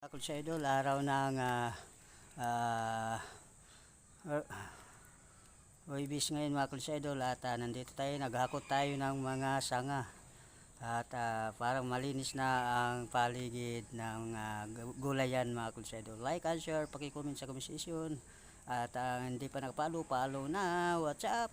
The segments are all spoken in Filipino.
Ako sa idol, araw ng uh, uh, Uybis ngayon mga kulsa idol at ah, nandito tayo, naghakot tayo ng mga sanga at ah, parang malinis na ang paligid ng ah, gu- gulayan mga kulsa idol. Like and share, pakicomment sa komisyon at ah, hindi pa nakapalo, follow na, what's up?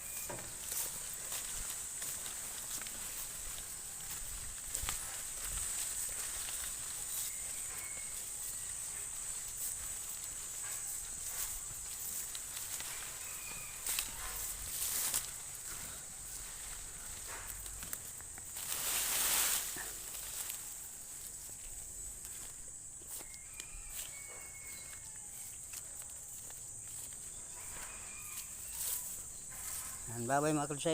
Yan, bye bye mga kulsa.